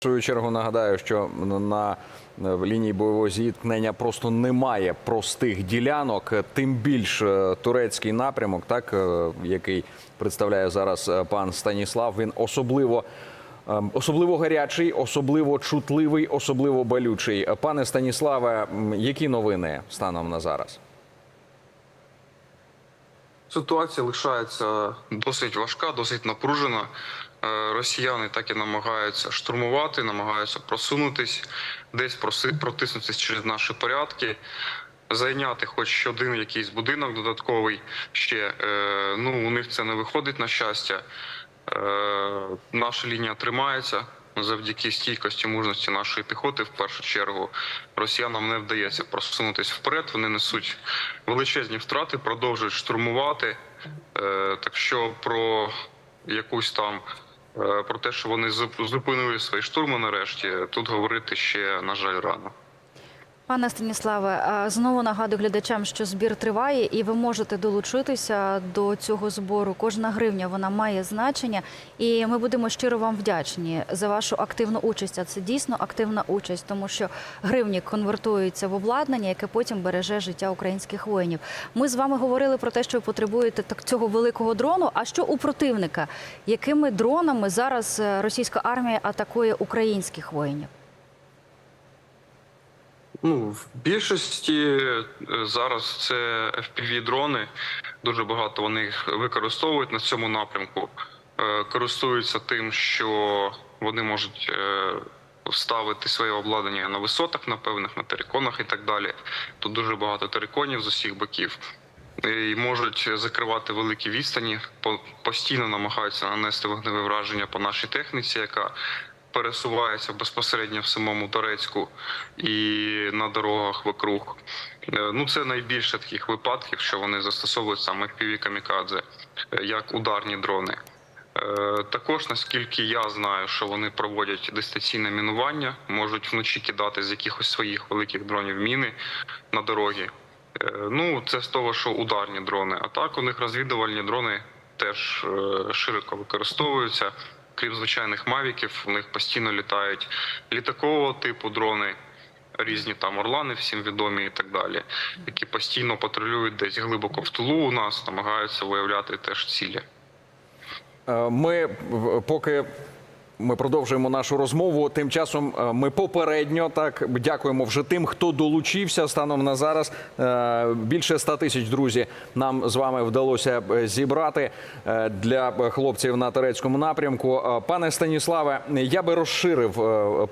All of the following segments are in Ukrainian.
В свою чергу нагадаю, що на лінії бойового зіткнення просто немає простих ділянок. Тим більш е, турецький напрямок, так е, який представляє зараз е, пан Станіслав, він особливо. е, Особливо гарячий, особливо чутливий, особливо болючий. Е, Пане Станіславе, які новини станом на зараз? Ситуація лишається досить важка, досить напружена. Е, Росіяни так і намагаються штурмувати, намагаються просунутись, десь протиснутись через наші порядки, зайняти хоч один якийсь будинок додатковий. Ще Е, ну у них це не виходить на щастя. Е, Наша лінія тримається завдяки стійкості мужності нашої піхоти. В першу чергу росіянам не вдається просунутися вперед. Вони несуть величезні втрати, продовжують штурмувати. Так що про якусь там про те, що вони зупинили свої штурми нарешті, тут говорити ще на жаль рано. Пане Станіславе, знову нагадую глядачам, що збір триває, і ви можете долучитися до цього збору. Кожна гривня вона має значення, і ми будемо щиро вам вдячні за вашу активну участь. А це дійсно активна участь, тому що гривні конвертуються в обладнання, яке потім береже життя українських воїнів. Ми з вами говорили про те, що ви потребуєте так цього великого дрону. А що у противника? Якими дронами зараз е, російська армія атакує українських воїнів? Ну, в більшості е, зараз це fpv дрони. Дуже багато вони їх використовують на цьому напрямку. Е, Користуються тим, що вони можуть е, вставити своє обладнання на висотах, на певних на териконах і так далі. Тут дуже багато териконів з усіх боків. І можуть закривати великі відстані, по- постійно намагаються нанести вогневе враження по нашій техніці, яка пересувається безпосередньо в самому Торецьку і на дорогах вокруг. Е, Ну, це найбільше таких випадків, що вони застосовують саме піві камікадзе е, як ударні дрони. Е, Також, наскільки я знаю, що вони проводять дистанційне мінування, можуть вночі кидати з якихось своїх великих дронів міни на дороги. Ну, це з того, що ударні дрони. А так у них розвідувальні дрони теж широко використовуються. Крім звичайних мавіків, у них постійно літають літакового типу дрони, різні там орлани, всім відомі і так далі, які постійно патрулюють десь глибоко в тилу у нас, намагаються виявляти теж цілі. Е, Ми поки ми продовжуємо нашу розмову. Тим часом е, ми попередньо так дякуємо вже тим, хто долучився станом на зараз. Е, Більше 100 тисяч друзі нам з вами вдалося е, зібрати для хлопців на турецькому напрямку. Пане Станіславе, я би розширив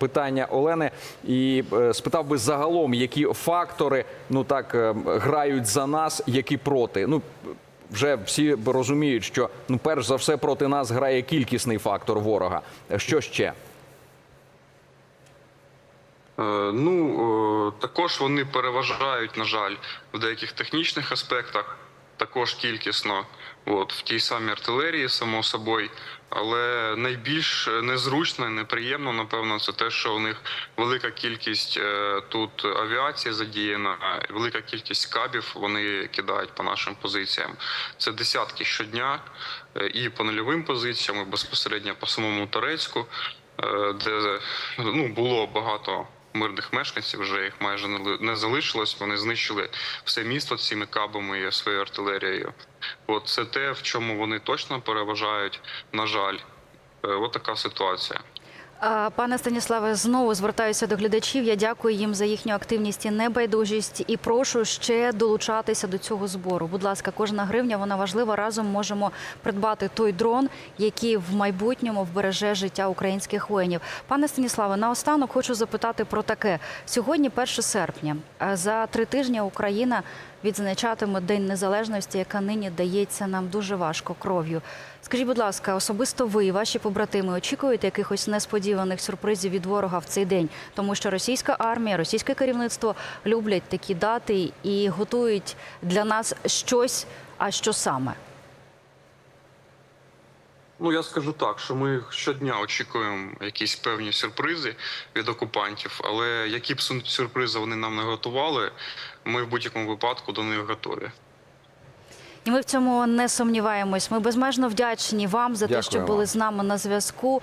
питання Олени і спитав би загалом, які фактори ну так грають за нас, які проти. Ну вже всі розуміють, що ну перш за все проти нас грає кількісний фактор ворога. Що ще? Е, Ну е, також вони переважають, на жаль, в деяких технічних аспектах, також кількісно, от в тій самій артилерії, само собою. Але найбільш незручно і неприємно, напевно, це те, що у них велика кількість е, тут авіації задіяна, велика кількість кабів вони кидають по нашим позиціям. Це десятки щодня е, і по нульовим позиціям, і безпосередньо по самому Торецьку, е, де ну було багато мирних мешканців. Вже їх майже не залишилось. Вони знищили все місто цими кабами і своєю артилерією. От це те, в чому вони точно переважають. На жаль, Е, от така ситуація. Пане Станіславе, знову звертаюся до глядачів. Я дякую їм за їхню активність і небайдужість і прошу ще долучатися до цього збору. Будь ласка, кожна гривня вона важлива. Разом можемо придбати той дрон, який в майбутньому вбереже життя українських воїнів. Пане Станіславе, наостанок хочу запитати про таке. Сьогодні 1 серпня. За три тижні Україна відзначатиме День Незалежності, яка нині дається нам дуже важко кров'ю. Скажіть, будь ласка, особисто ви і ваші побратими очікуєте якихось несподіваних сюрпризів від ворога в цей день, тому що російська армія, російське керівництво люблять такі дати і готують для нас щось. А що саме? Ну я скажу так, що ми щодня очікуємо якісь певні сюрпризи від окупантів, але які б сюр- сюрпризи вони нам не готували, ми в будь-якому випадку до них готові. І ми в цьому не сумніваємось. Ми безмежно вдячні вам за те, що вам. були з нами на зв'язку.